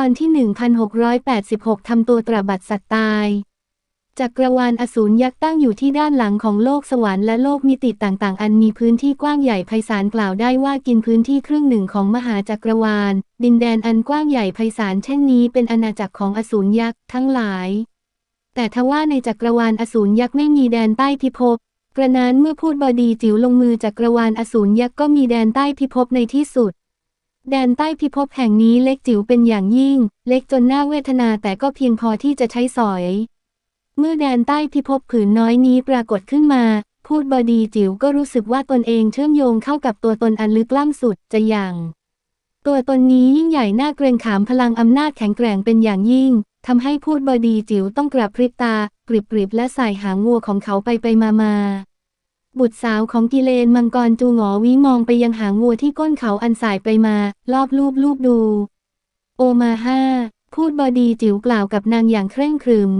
ตอนที่ 1686 ทำตัวตระบัดสัตว์ตายจักรวาลอสูรยักษ์ตั้งอยู่ที่ด้านหลังของโลกสวรรค์และโลกมิติต่างๆ อันมีพื้นที่กว้างใหญ่ไพศาลกล่าวได้ว่ากินพื้นที่ครึ่งหนึ่งของมหาจักรวาล ดินแดนอันกว้างใหญ่ไพศาลเช่นนี้เป็นอาณาจักรของอสูรยักษ์ทั้งหลาย แต่ทว่าในจักรวาลอสูรยักษ์ไม่มีแดนใต้พิภพกระนั้นเมื่อพูดบอดีจิ๋วลงมือจักรวาลอสูรยักษ์ก็มีแดนใต้พิภพในที่สุด แดนใต้พิภพแห่งนี้เล็กจิ๋วเป็นอย่างยิ่ง เล็กจนน่าเวทนาแต่ก็เพียงพอที่จะใช้สอย เมื่อแดนใต้พิภพผืนน้อยนี้ปรากฏขึ้นมา พูดบอดีจิ๋วก็รู้สึกว่าตนเองเชื่อมโยงเข้ากับตัวตนอันลึกล้ำสุดจะอย่าง ตัวตนนี้ยิ่งใหญ่น่าเกรงขามพลังอำนาจแข็งแกร่งเป็นอย่างยิ่งทำให้พูดบอดีจิ๋วต้องกระพริบตากริบกริบและใส่หางวัวของเขาไปไปมามา บุตรสาวของกิเลนมังกรจูหงอวิมองไปยังหางวัวที่ก้นเขาอันสายไปมา รอบลูบลูบดู โอมาห้า พูดบอดีจิ๋วกล่าวกับนางอย่างเคร่งครึม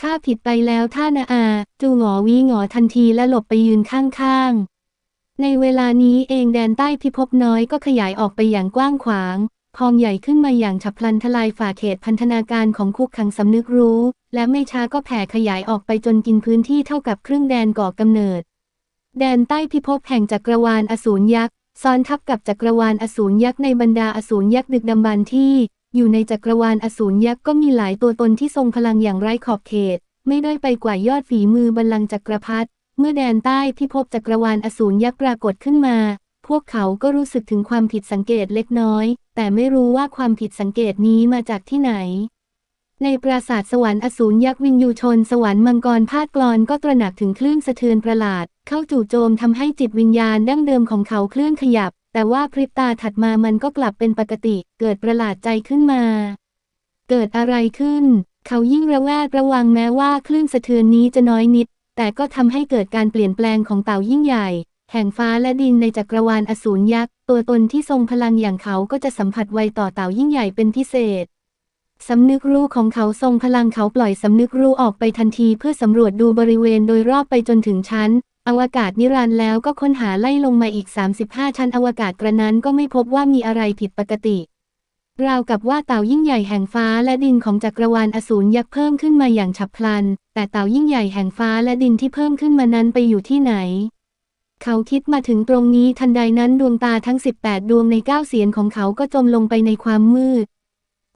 ข้าผิดไปแล้วท่านาอา จูหงอวิหงอทันทีและหลบไปยืนข้างๆ ในเวลานี้เองแดนใต้พิภพน้อยก็ขยายออกไปอย่างกว้างขวาง พองใหญ่ขึ้นมาอย่างฉับพลันทลายฝ่าเขตพันธนาการของคุกขังสำนึกรู้ และไม่ช้าก็แผ่ขยายออกไปจนกินพื้นที่เท่ากับครึ่งแดนก่อกำเนิด แดนใต้พิภพแห่งจักรวาลอสูรยักษ์ซ้อนทับกับจักรวาลอสูรยักษ์ในบรรดาอสูรยักษ์ดึกดำบรรที่ อยู่ในจักรวาลอสูรยักษ์ก็มีหลายตัวตนที่ทรงพลังอย่างไร้ขอบเขต ไม่ได้ไปกว่ายอดฝีมือบัลลังก์จักรพรรดิเมื่อแดนใต้พิภพจักรวาลอสูรยักษ์ปรากฏขึ้นมา พวกเขาก็รู้สึกถึงความผิดสังเกตเล็กน้อย แต่ไม่รู้ว่าความผิดสังเกตนี้มาจากที่ไหน ในปราสาทสวรรค์อสูรยักษ์วินยูชน สวรรค์มังกรพาดกลอนก็ตระหนักถึงคลื่นสะเทือนประหลาด เข้าจู่โจมทำให้จิตวิญญาณดั้งเดิมของเขาเคลื่อนขยับ แต่ว่าพริบตาถัดมามันก็กลับเป็นปกติ เกิดประหลาดใจขึ้นมา เกิดอะไรขึ้น เขายิ่งระแวดระวังแม้ว่าคลื่นสะเทือนนี้จะน้อยนิด แต่ก็ทำให้เกิดการเปลี่ยนแปลงของเต่ายิ่งใหญ่ แห่งฟ้าและดินในจักรวาลอสูรยักษ์ตัวตนที่ทรงพลังอย่างเขาก็จะสัมผัสไวต่อเต่ายิ่งใหญ่เป็นพิเศษ สำนึกรู้ของเขาทรงพลังเขาปล่อยสำนึกรู้ออกไปทันทีเพื่อสำรวจดูบริเวณโดยรอบไปจนถึงชั้น อวกาศนิรันดร์แล้วก็ค้นหาไล่ลงมาอีก 35 ชั้นอวกาศกระนั้นก็ไม่พบว่ามีอะไรผิดปกติ ราวกับว่าเต่ายิ่งใหญ่แห่งฟ้าและดินของจักรวาลอสูรยักษ์เพิ่มขึ้นมาอย่างฉับพลัน แต่เต่ายิ่งใหญ่แห่งฟ้าและดินที่เพิ่มขึ้นมานั้นไปอยู่ที่ไหน เขาคิดมาถึงตรงนี้ทันใดนั้นดวงตาทั้ง 18 ดวงในเก้าเสียนของเขาก็จมลงไปในความมืด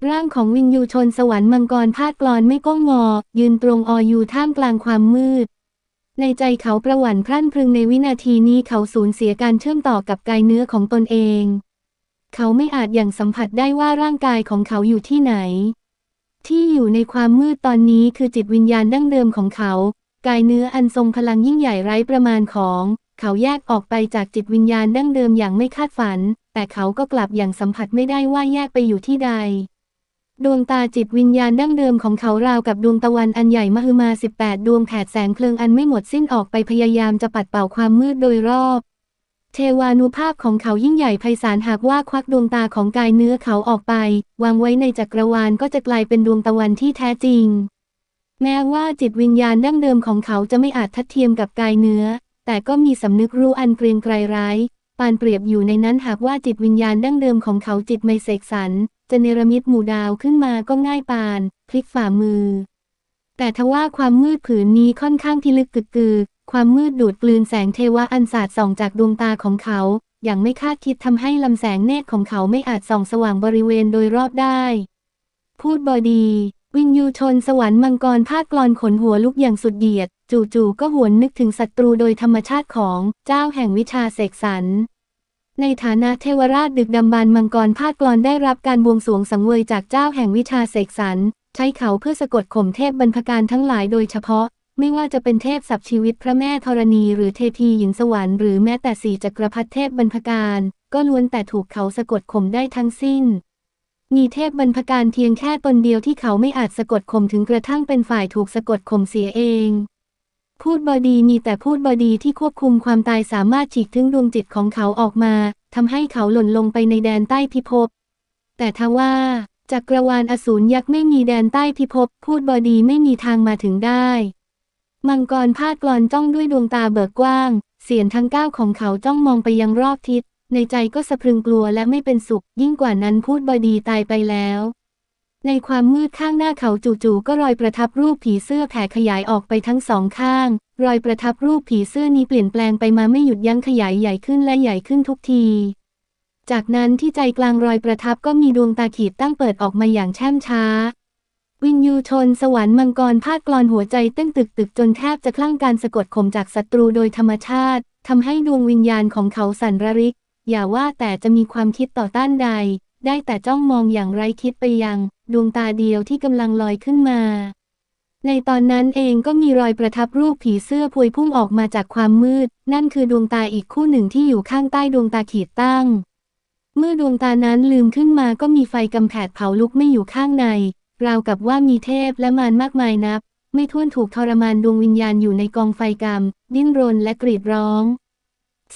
ร่างของวินยูชนสวรรค์มังกรพาดกลอนไม่ก้มงอ ยืนตรงออยู่ท่ามกลางความมืด ในใจเขาประหวั่นพรั่นพรึงในวินาทีนี้เขาสูญเสียการเชื่อมต่อกับกายเนื้อของตนเอง เขาไม่อาจอย่างสัมผัสได้ว่าร่างกายของเขาอยู่ที่ไหน ที่อยู่ในความมืดตอนนี้คือจิตวิญญาณดั้งเดิมของเขา กายเนื้ออันทรงพลังยิ่งใหญ่ไร้ประมาณของ เขาแยกออกไปจากจิตวิญญาณดั้งเดิมอย่างไม่คาดฝัน แต่เขาก็กลับอย่างสัมผัสไม่ได้ว่าแยกไปอยู่ที่ใด ดวงตาจิตวิญญาณดั้งเดิมของเขาราวกับดวงตะวันอันใหญ่มหึมา 18 ดวงแผดแสงเพลิงอันไม่หมดสิ้นออกไปพยายามจะปัดเป่าความมืดโดยรอบ เทวานุภาพของเขายิ่งใหญ่ไพศาลหากว่าควักดวงตาของกายเนื้อเขาออกไป วางไว้ในจักรวาลก็จะกลายเป็นดวงตะวันที่แท้จริง แม้ว่าจิตวิญญาณดั้งเดิมของเขาจะไม่อาจทัดเทียมกับกายเนื้อ แต่ก็มีสำนึกรู้อันเกรียงไกรร้ปานเปรียบอยู่ในนั้นหากว่าจิตวิญญาณดั้งเดิมของเขาจิตไม่เสกสรร จะเนรมิตหมู่ดาวขึ้นมาก็ง่ายปาน พลิกฝ่ามือ แต่ทว่าความมืดผืนนี้ค่อนข้างพิลึกกึกกือ ความมืดดูดกลืนแสงเทวะอันสาดส่องจากดวงตาของเขา อย่างไม่คาดคิดทำให้ลำแสงเนตรของเขาไม่อาจส่องสว่างบริเวณโดยรอบได้ พูดบอดี วินยูชนสวรรค์มังกรพาดกลอนขนหัวลุกอย่างสุดเดียด จู่ๆก็หวนนึกถึงศัตรูโดยธรรมชาติของเจ้าแห่งวิชาเสกสรร ในฐานะเทวราชดึกดำบรรพ์มังกรพาดกลอนได้รับการบวงสวงสังเวยจากเจ้าแห่งวิชาเสกสรรใช้เขาเพื่อสะกดข่มเทพบรรพการทั้งหลายโดยเฉพาะ ไม่ว่าจะเป็นเทพสับชีวิตพระแม่ธรณี หรือเทพีหญิงสวรรค์หรือแม้แต่สี่จักรพรรดิเทพบรรพการ ก็ล้วนแต่ถูกเขาสะกดข่มได้ทั้งสิ้น มีเทพบรรพการเพียงแค่ตนเดียวที่เขาไม่อาจสะกดข่มถึงกระทั่งเป็นฝ่ายถูกสะกดข่มเสียเอง พูดบอดีมีแต่พูดบอดีที่ควบคุมความตายสามารถฉีกถึงดวงจิตของเขาออกมาทำให้เขาหล่นลงไปในแดนใต้พิภพ แต่ทว่าจักรวาลอสูรยักษ์ไม่มีแดนใต้พิภพ พูดบอดีไม่มีทางมาถึงได้ มังกรพาดกลอนจ้องด้วยดวงตาเบิกกว้าง เสียนทั้งเก้าของเขาจ้องมองไปยังรอบทิศ ในใจก็สะพรึงกลัวและไม่เป็นสุข ยิ่งกว่านั้นพูดบอดีตายไปแล้ว ในความมืดข้างหน้าเขาจู่ๆก็รอยประทับรูปผีเสื้อแผ่ขยายออกไปทั้งสองข้าง รอยประทับรูปผีเสื้อนี้เปลี่ยนแปลงไปมาไม่หยุดยั้งขยายใหญ่ขึ้นและใหญ่ขึ้นทุกที จากนั้นที่ใจกลางรอยประทับก็มีดวงตาขีดตั้งเปิดออกมาอย่างแช่มช้า วินยูชนสวรรค์มังกรพาดกลอนหัวใจเต้นตึกตึกจนแทบจะคลั่งการสะกดข่มจากศัตรูโดยธรรมชาติทำให้ดวงวิญญาณของเขาสั่นระริก อย่าว่าแต่จะมีความคิดต่อต้านใด ได้แต่จ้องมองอย่างไร้คิดไปยัง ดวงตาเดียวที่กำลังลอยขึ้นมา ในตอนนั้นเองก็มีรอยประทับรูปผีเสื้อพวยพุ่งออกมาจากความมืด นั่นคือดวงตาอีกคู่หนึ่งที่อยู่ข้างใต้ดวงตาขีดตั้ง เมื่อดวงตานั้นลืมขึ้นมาก็มีไฟกำแผดเผาลุกไม่อยู่ข้างใน ราวกับว่ามีเทพและมารมากมายนับ ไม่ท้วนถูกทรมานดวงวิญญาณอยู่ในกองไฟกรรม ดิ้นรนและกรีดร้อง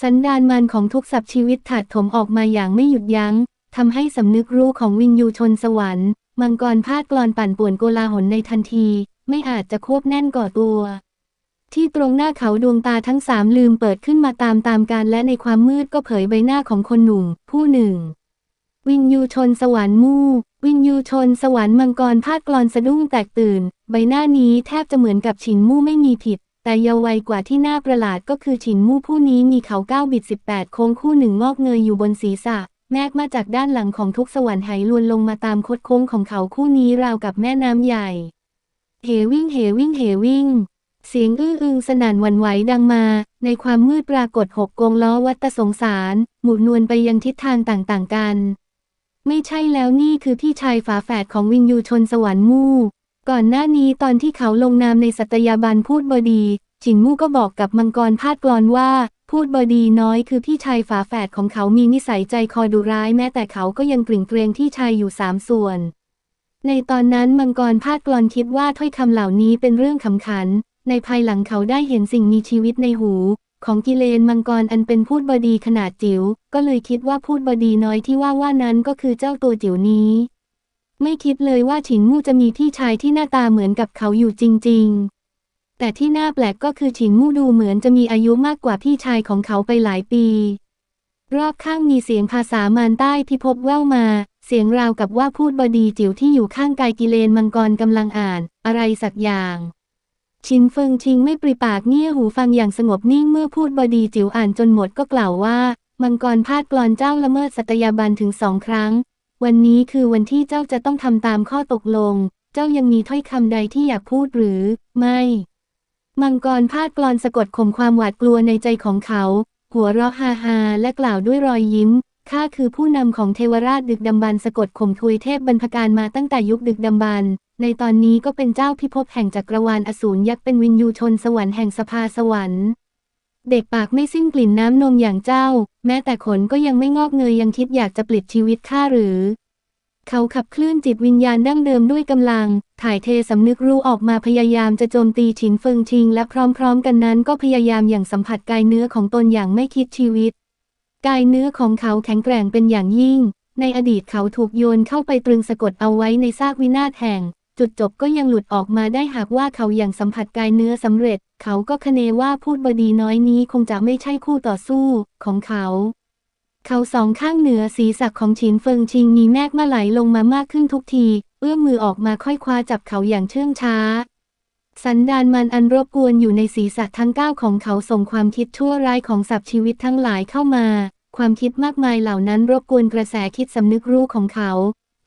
สันดานมันของทุกสัตว์ชีวิตถาดถมออกมาอย่างไม่หยุดยัง้ง ทำให้สำนึกรู้ของวินยูชนสวรรค์มังกรพาดกลอนปั่นป่วนโกลาหลในทันที ไม่อาจจะควบแน่นก่อตัว ที่ตรงหน้าเขาดวงตาทั้งสามลืมเปิดขึ้นมาตามตามการและในความมืดก็เผยใบหน้าของคนหนุ่ม ผู้หนึ่ง วินยูชนสวรรค์มู่ วินยูชนสวรรค์มังกรพาดกลอนสะดุ้งแตกตื่น ใบหน้านี้แทบจะเหมือนกับฉินมู่ไม่มีผิด แต่เยาว์วัยกว่าที่น่าประหลาดก็คือฉินมู่ผู้นี้มีเขาเก้าบิดสิบแปดโค้งคู่หนึ่งงอกเงยอยู่บนศีรษะ แมกมาจากด้านหลังของทุกสวรรค์ไหลวนลงมาตามคดโค้งของเขาคู่นี้ราวกับแม่น้ำใหญ่ เหวิ่งเหวิ่งเหวิ่ง เสียงอื้ออึงสนั่นวันไหวดังมา ในความมืดปรากฏหกกงล้อวัตสงสาร หมุนนวลไปยังทิศทางต่างๆกัน ไม่ใช่แล้วนี่คือพี่ชายฝาแฝดของวินยูชนสวรรค์มู่ ก่อนหน้านี้ตอนที่เขาลงนามในสัตยาบันพูดบดี จินมู่ก็บอกกับมังกรพาดกลอนว่า พูดบอดีน้อยคือพี่ชายฝาแฝดของเขามีนิสัยใจคอยดุร้ายแม้แต่เขาก็ยังกริ่งเกรงที่ชายอยู่สามส่วน ในตอนนั้นมังกรพาดกลอนคิดว่าถ้อยคำเหล่านี้เป็นเรื่องขำขัน ในภายหลังเขาได้เห็นสิ่งมีชีวิตในหู ของกิเลนมังกรอันเป็นพูดบอดีขนาดจิ๋วก็เลยคิดว่าพูดบอดีน้อยที่ว่าว่านั้นก็คือเจ้าตัวจิ๋วนี้ ไม่คิดเลยว่าฉินมู่จะมีพี่ชายที่หน้าตาเหมือนกับเขาอยู่จริง ๆ แต่ที่น่าแปลกก็คือฉินมู่ดูเหมือนจะมีอายุมากกว่าพี่ชายของเขาไปหลายปี รอบข้างมีเสียงภาษามารใต้พิภพบแว่วมา เสียงราวกับว่าพูดบดีจิ๋วที่อยู่ข้างกายกิเลนมังกรกำลังอ่าน อะไรสักอย่าง ชินเฟิงชิงไม่ปริปากเงี่ยหูฟังอย่างสงบนิ่งเมื่อพูดบดีจิ๋วอ่านจนหมดก็กล่าวว่า มังกรพาดกลอนเจ้าละเมิดสัตยาบันถึงสองครั้ง วันนี้คือวันที่เจ้าจะต้องทำตามข้อตกลง เจ้ายังมีถ้อยคำใดที่อยากพูดหรือ ไม่ มังกรพาดกลอนสะกดข่มความหวาดกลัวในใจของเขา หัวเราะฮาฮาและกล่าวด้วยรอยยิ้ม ข้าคือผู้นำของเทวราชดึกดำบรรสะกดข่มทุยเทพบรรพการมาตั้งแต่ยุคดึกดำบรรในตอนนี้ก็เป็นเจ้าพิภพแห่งจักรวาลอสูรยักษ์เป็นวินยูชนสวรรค์แห่งสภาสวรรค์ เด็กปากไม่สิ้นกลิ่นน้ำนมอย่างเจ้า แม้แต่ขนก็ยังไม่งอกเงยยังคิดอยากจะปลิดชีวิตข้าหรือ เขาขับเคลื่อนจิตวิญญาณดั้งเดิมด้วยกำลัง ถ่ายเทสำนึกรู้ออกมาพยายามจะโจมตีฉินเฟิงชิง และพร้อมๆ กันนั้นก็พยายามอย่างสัมผัสกายเนื้อของตนอย่างไม่คิดชีวิต กายเนื้อของเขาแข็งแกร่งเป็นอย่างยิ่ง ในอดีตเขาถูกโยนเข้าไปตรึงสะกดเอาไว้ในซากวินาศแห่ง จุดจบก็ยังหลุดออกมาได้หากว่าเขาอย่างสัมผัสกายเนื้อสำเร็จ เขาก็คเนว่าพูดบดีน้อยนี้คงจะไม่ใช่คู่ต่อสู้ของเขา เขาสองข้างเหนือศีรษะของฉินเฟิงชิงมีแมกมาไหลลงมามากขึ้นทุกที เอื้อมมือออกมาค่อยคว้าจับเขาอย่างเชื่องช้า สันดานมันอันรบกวนอยู่ในศีรษะทั้งเก้าของเขาส่งความคิดชั่วร้ายของสัตว์ชีวิตทั้งหลายเข้ามา ความคิดมากมายเหล่านั้นรบกวนกระแสคิดสำนึกรู้ของเขา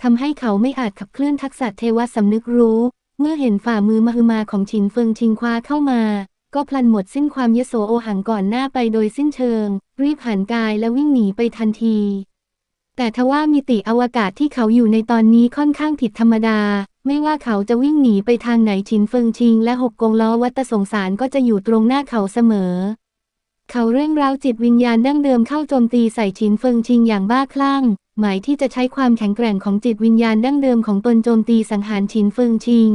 ทำให้เขาไม่อาจขับเคลื่อนทักษะเทวสำนึกรู้ เมื่อเห็นฝ่ามือมหึมาของฉินเฟิงชิงคว้าเข้ามา ก็พลันหมดสิ้นความยโสโอหังก่อนหน้าไปโดยสิ้นเชิง รีบหันกายและวิ่งหนีไปทันที แต่ทว่ามิติอวกาศที่เขาอยู่ในตอนนี้ค่อนข้างผิดธรรมดา ไม่ว่าเขาจะวิ่งหนีไปทางไหนฉินเฟิงชิง และหกกงล้อวัตสงสารก็จะอยู่ตรงหน้าเขาเสมอ เขาเร่งร้าจิตวิญญาณดั้งเดิมเข้าโจมตีใส่ฉินเฟิงชิงอย่างบ้าคลั่งหมายที่จะใช้ความแข็งแกร่งของจิตวิญญาณดั้งเดิมของตนโจมตีสังหารฉินเฟิงชิง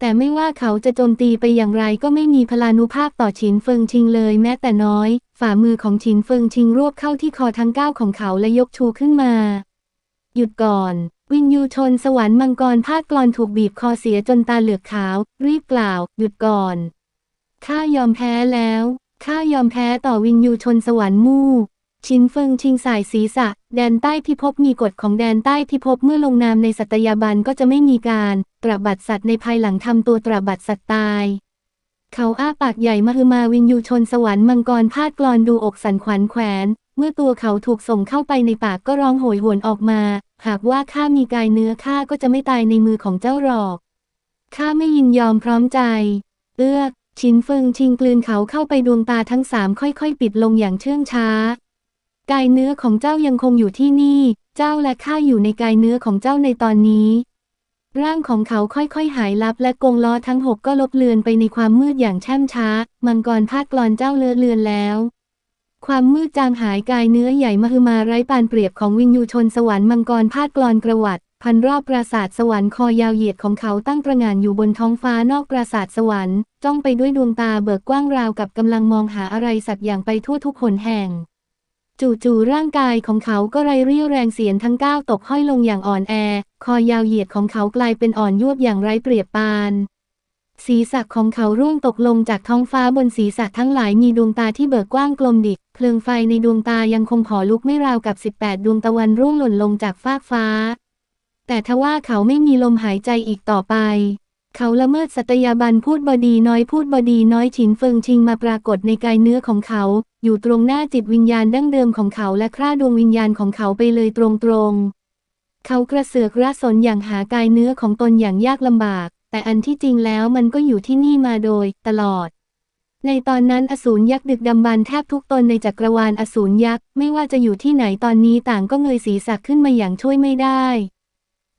แต่ไม่ว่าเขาจะโจมตีไปอย่างไรก็ไม่มีพลานุภาพต่อฉินเฟิงชิงเลยแม้แต่น้อย ฝ่ามือของฉินเฟิงชิงรวบเข้าที่คอทั้งเก้าของเขาและยกชูขึ้นมา หยุดก่อน วินยูชนสวรรค์มังกรพาดกลอนถูกบีบคอเสียจนตาเหลือกขาว รีบกล่าว หยุดก่อนข้ายอมแพ้แล้วข้ายอมแพ้ต่อวินยูชนสวรรค์มู่ ชินเฟิงชิงสายศีรษะ แดนใต้พิภพมีกฎของแดนใต้พิภพเมื่อลงนามในสัตยาบันก็จะไม่มีการตรบัดสัตว์ในภายหลังทำตัวตรบัดสัตว์ตาย เขาอ้าปากใหญ่มหึมาวินยูชนสวรรค์มังกรพาดกลอนดูอกสันขวัญแขวน เมื่อตัวเขาถูกส่งเข้าไปในปากก็ร้องโหยหวนออกมา หากว่าข้ามีกายเนื้อข้าก็จะไม่ตายในมือของเจ้าหรอกข้าไม่ยินยอมพร้อมใจ เอื้อชินเฟิงชิงกลืนเขาเข้าไปดวงตาทั้งสามค่อยๆ ปิดลงอย่างเชื่องช้า กายเนื้อของเจ้ายังคงอยู่ที่นี่ เจ้าและข้าอยู่ในกายเนื้อของเจ้าในตอนนี้ ร่างของเขาค่อยๆ หายลับและกงล้อทั้งหกก็ลบเลือนไปในความมืดอย่างแช่มช้า มังกรพาดกลอนเจ้าเลอเลือนแล้ว ความมืดจางหายกายเนื้อใหญ่มหึมาไร้ปานเปรียบของวิญญูชนสวรรค์มังกรพาดกลอนกระวัดพันรอบปราสาทสวรรค์คอยาวเหยียดของเขาตั้งประงานอยู่บนท้องฟ้านอกปราสาทสวรรค์ จ้องไปด้วยดวงตาเบิกกว้างราวกับกำลังมองหาอะไรสักอย่างไปทั่วทุกหนแห่ง จู่ๆร่างกายของเขาก็ไรเรี่ยวแรงเสียนทั้งก้าวตกห้อยลงอย่างอ่อนแอ คอยาวเหยียดของเขากลายเป็นอ่อนยวบอย่างไร้เปรียบปานศีรษะของเขาร่วงตกลงจากท้องฟ้าบนศีรษะทั้งหลายมีดวงตาที่เบิกกว้างกลมดิกเพลิงไฟในดวงตายังคงหอลุกไม่ราวกับ 18 ดวงตะวันร่วงหล่นลงจากฟากฟ้า แต่ทว่าเขาไม่มีลมหายใจอีกต่อไป เขาละเมิดสัตยาบันพูดบดีน้อยพูดบดีน้อยฉินเฟิงชิงมาปรากฏในกายเนื้อของเขา อยู่ตรงหน้าจิตวิญญาณดั้งเดิมของเขาและฆ่าดวงวิญญาณของเขาไปเลยตรงๆ เขากระเสือกระสนอย่างหากายเนื้อของตนอย่างยากลำบาก แต่อันที่จริงแล้วมันก็อยู่ที่นี่มาโดย ตลอด ในตอนนั้นอสูรยักษ์ดึกดำบรรแทบทุกตนในจักรวาลอสูรยักษ์ไม่ว่าจะอยู่ที่ไหนตอนนี้ต่างก็เงยศีรษะขึ้นมาอย่างช่วยไม่ได้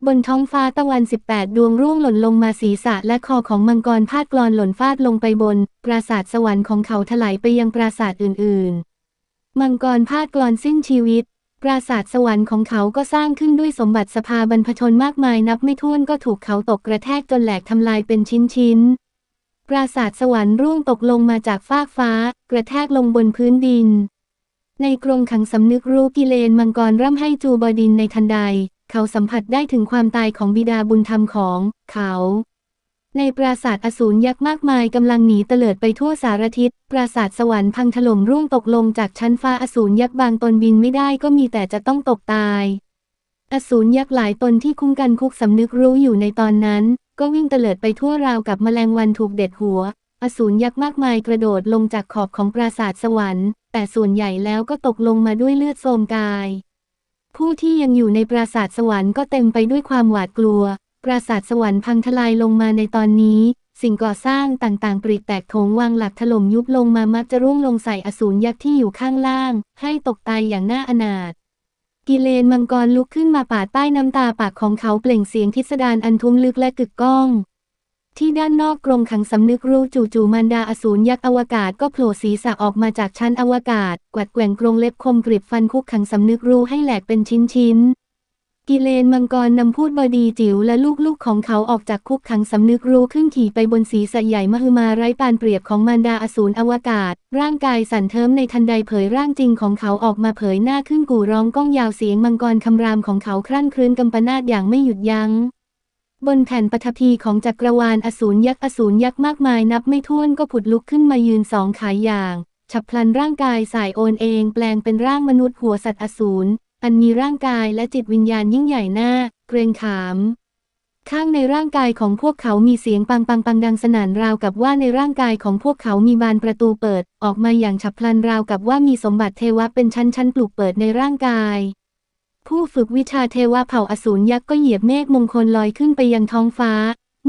บนท้องฟ้าตะวัน 18 ดวงร่วงหล่นลงมาศีรษะและคอของมังกรพาดกลอนหล่นฟาดลงไปบน ปราสาทสวรรค์ของเขาถลายไปยังปราสาทอื่นๆ มังกรพาดกลอนสิ้นชีวิต ปราสาทสวรรค์ของเขาก็สร้างขึ้นด้วยสมบัติสภาบรรพชนมากมายนับไม่ถ้วนก็ถูกเขาตกกระแทกจนแหลกทำลายเป็นชิ้นๆ ปราสาทสวรรค์ร่วงตกลงมาจากฟากฟ้า กระแทกลงบนพื้นดิน ในกรงขังสำนึกรู้กิเลนมังกรร่ำให้จูบดินในทันใด เขาสัมผัสได้ถึงความตายของบิดาบุญธรรมของเขา ในปราสาทอสูรยักษ์มากมายกำลังหนีเตลิดไปทั่วสารทิศ ปราสาทสวรรค์พังถล่มร่วงตกลงจากชั้นฟ้าอสูรยักษ์บางตนบินไม่ได้ก็มีแต่จะต้องตกตาย อสูรยักษ์หลายตนที่คุ้มกันคุกสำนึกรู้อยู่ในตอนนั้น ก็วิ่งเตลิดไปทั่วราวกับแมลงวันถูกเด็ดหัว อสูรยักษ์มากมายกระโดดลงจากขอบของปราสาทสวรรค์ แต่ส่วนใหญ่แล้วก็ตกลงมาด้วยเลือดโสมกาย ผู้ที่ยังอยู่ในปราสาทสวรรค์ก็เต็มไปด้วยความหวาดกลัว ปราสาทสวรรค์พังทลายลงมาในตอนนี้ สิ่งก่อสร้างต่างๆ ปริแตกโถงวางหลักถล่มยุบลงมามักจะร่วงลงใส่อสูรยักษ์ที่อยู่ข้างล่าง ให้ตกตายอย่างน่าอนาถกิเลนมังกรลุกขึ้นมาปาดใต้น้ำตาปากของเขาเปล่งเสียงทิสดารอันทุ้มลึกและกึกก้อง ที่ด้านนอกกรงขังสำนึกรู้จู่ๆมันดาอสูรยักษ์อวกาศก็โผล่ศีรษะออกมาจากชั้นอวกาศ กวัดแกว่งกรงเล็บคมกริบฟันคุกขังสำนึกรู้ให้แหลกเป็นชิ้นๆ กิเลนมังกรนำพูดบอดีจิ๋วและลูกๆของเขาออกจากคุกขังสำนึกรู้ขึ้นขี่ไปบนศีรษะใหญ่มหึมาไร้ปานเปรียบของมารดาอสูรอวกาศ ร่างกายสั่นเทิมในทันใดเผยร่างจริงของเขาออกมาเผยหน้าขึ้นกู่ร้องก้องยาวเสียงมังกรคำรามของเขาครั่นครื้นกำปนาตอย่างไม่หยุดยัง้ง บนแผ่นปฐพีของจักรวาลอสูรยักษ์อสูรยักษ์มากมายนับไม่ถ้วนก็ผุดลุกขึ้นมายืนสองขายอย่าง ฉับพลันร่างกายสายโอนเองแปลงเป็นร่างมนุษย์หัวสัตว์อสูรอันมีร่างกายและจิตวิญญาณยิ่งใหญ่หน้า เกรงขาม ข้างในร่างกายของพวกเขามีเสียงปังปังปังดังสนั่นราวกับว่าในร่างกายของพวกเขามีบานประตูเปิด ออกมาอย่างฉับพลันราวกับว่ามีสมบัติเทวะเป็นชั้นๆปลูกเปิดในร่างกาย ผู้ฝึกวิชาเทวะเผ่าอสูรยักษ์ก็เหยียบเมฆมงคลลอยขึ้นไปยังท้องฟ้า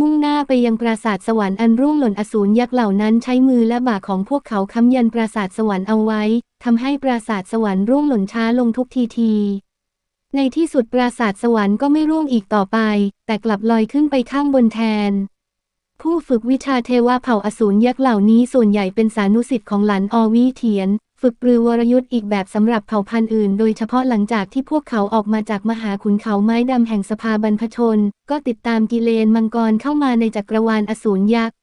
มุ่งหน้าไปยังปราสาทสวรรค์อันร่วงหล่นอสูรยักษ์เหล่านั้นใช้มือและบ่าของพวกเขาค้ำยันปราสาทสวรรค์เอาไว้ทำให้ปราสาทสวรรค์ร่วงหล่นช้าลงทุกทีที ในที่สุดปราสาทสวรรค์ก็ไม่ร่วงอีกต่อไป แต่กลับลอยขึ้นไปข้างบนแทนผู้ฝึกวิชาเทวะเผ่าอสูรยักษ์เหล่านี้ส่วนใหญ่เป็นสานุสิทธิ์ของหลันอวีเทียน ฝึกปรือวรยุทธ์อีกแบบสำหรับเผ่าพันธุ์อื่น โดยเฉพาะหลังจากที่พวกเขาออกมาจากมหาขุนเขาไม้ดำแห่งสภาบรรพชน ก็ติดตามกิเลนมังกรเข้ามาในจักรวาลอสูรยักษ์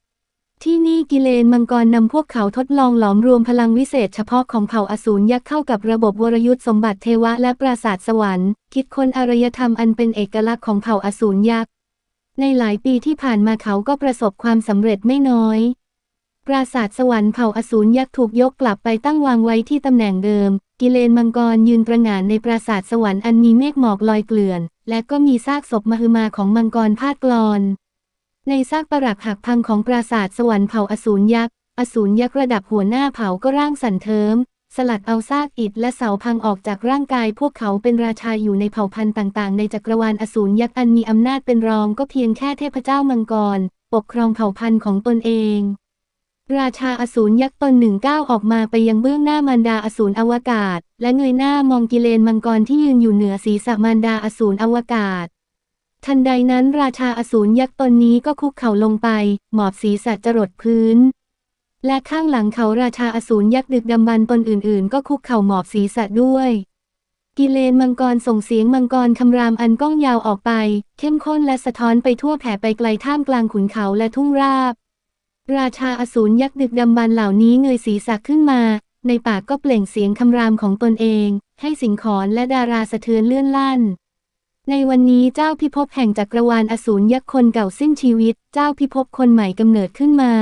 ที่นี่กิเลนมังกรนำพวกเขาทดลองหลอมรวมพลังวิเศษเฉพาะของเผ่าอสูรยักษ์เข้ากับระบบวรยุทธ์สมบัติเทวะและปราสาทสวรรค์ คิดค้นอารยธรรมอันเป็นเอกลักษณ์ของเผ่าอสูรยักษ์ในหลายปีที่ผ่านมาเขาก็ประสบความสำเร็จไม่น้อย ปราสาทสวรรค์เผ่าอสูรยักษ์ถูกยกกลับไปตั้งวางไว้ที่ตำแหน่งเดิม กิเลนมังกรยืนประหงานในปราสาทสวรรค์อันมีเมฆหมอกลอยเกลื่อน และก็มีซากศพมหึมาของมังกรพาดกลอน ในซากปรักหักพังของปราสาทสวรรค์เผ่าอสูรยักษ์ อสูรยักษ์ระดับหัวหน้าเผ่าก็ร่างสั่นเทิม สลัดเอาซากอิฐและเสาพังออกจากร่างกายพวกเขาเป็นราชาอยู่ในเผ่าพันธุ์ต่าง ๆ ในจักรวาลอสูรยักษ์อันมีอำนาจเป็นรองก็เพียงแค่เทพเจ้ามังกร ปกครองเผ่าพันธุ์ของตนเอง ราชาอสูรยักษ์ตนหนึ่งก้าวออกมาไปยังเบื้องหน้ามารดาอสูรอวกาศ และเงยหน้ามองกิเลนมังกรที่ยืนอยู่เหนือศีรษะมารดาอสูรอวกาศ ทันใดนั้นราชาอสูรยักษ์ตนนี้ก็คุกเข่าลงไป หมอบศีรษะจรดพื้น และข้างหลังเขาราชาอสูรยักษ์ดึกดำบรรตนอื่นๆ ก็คุกเข่าหมอบศีรษะด้วย กิเลนมังกรส่งเสียงมังกรคำรามอันก้องยาวออกไป เข้มข้นและสะท้อนไปทั่วแผ่ไปไกลท่ามกลางขุนเขาและทุ่งราบ ราชาอสูรยักษ์ดึกดำบรรเหล่านี้เงยศีรษะขึ้นมา ในปากก็เปล่งเสียงคำรามของตนเอง ให้สิงขรและดาราสะเทือนเลื่อนลั่น ในวันนี้เจ้าพิภพแห่งจักรวาลอสูรยักษ์คนเก่าสิ้นชีวิต เจ้าพิภพคนใหม่กำเนิดขึ้นมา